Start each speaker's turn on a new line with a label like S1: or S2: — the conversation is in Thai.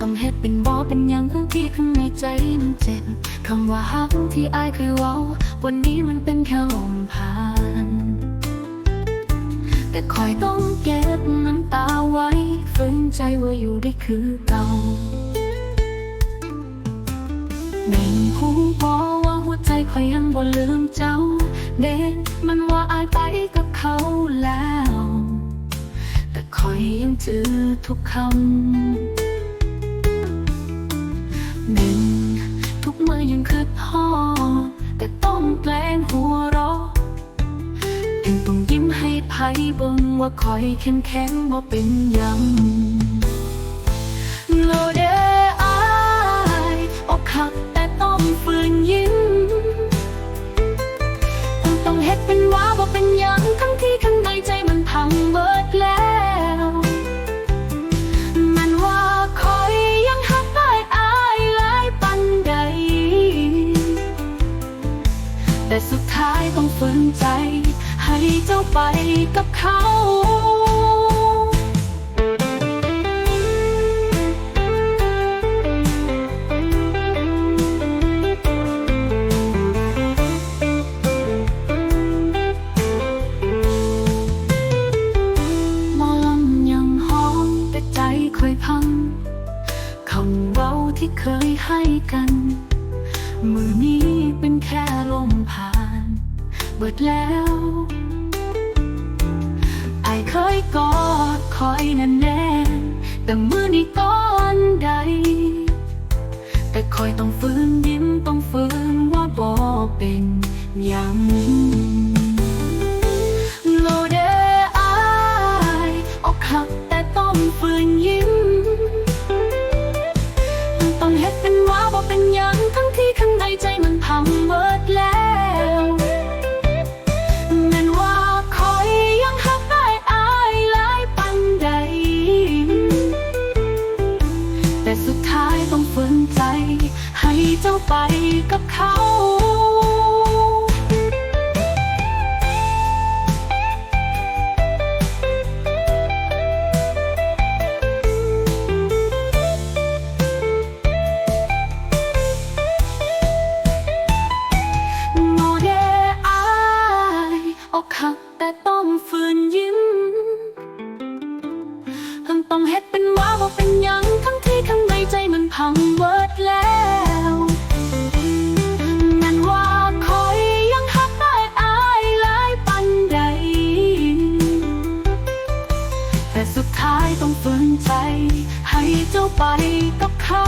S1: ต้องเฮ็ดเป็นบอเป็นยังที่ข้างในใจมันเจ็บคำว่าฮักที่อายเคยเว้า วันนี้มันเป็นแค่ลมผ่าน แต่คอยต้องเก็บน้ำตาไว้ฝืนใจว่าอยู่ได้คือเก่าในหูบอกว่าหัวใจคอยยังบ่ลืมเจ้า เด่นมันว่าอายไปกับเขาแล้ว แต่คอยยังจือทุกคำ ยังต้องยิ้มให้ไพ่เบิ่งว่าคอยเข้มแข็งบ่าเป็นยังโลเดอายอกหักแต่ต้องฝืนยิ้มต้องต้องเฮ็ดเป็นว่าบ่าเป็นยังทั้งที่ข้างในใจมันพังเบิดแล้ว มันว่าคอยยังหักได้อายหลายปันใด แต่สุดท้ายต้องฝืนใจ ให้เจ้าไปกับเขามอลำยังหองแต่ใจค่อยพังคำเว้าที่เคยให้กัน มือนี้ เบิดแล้วไอเคยกอดคอยแน่นแน่แต่มือนี้ก้อนใด แต่คอยต้องฝืนยิ้มต้องฝืนว่าบอเป็นยังโลเดอายอกหักแต่ต้องฝืนยิ้มต้องเฮ็ดเป็นว่าบ่เป็นยัง เจ้าไปกับเขาโมเดอายอกหักแต่ต้องฝืนยิ้มทั้งต้องเฮ็ดเป็นว่าบ่เป็นหยังทั้งที่ข้างในใจมันพัง เจ้าไปกับเขา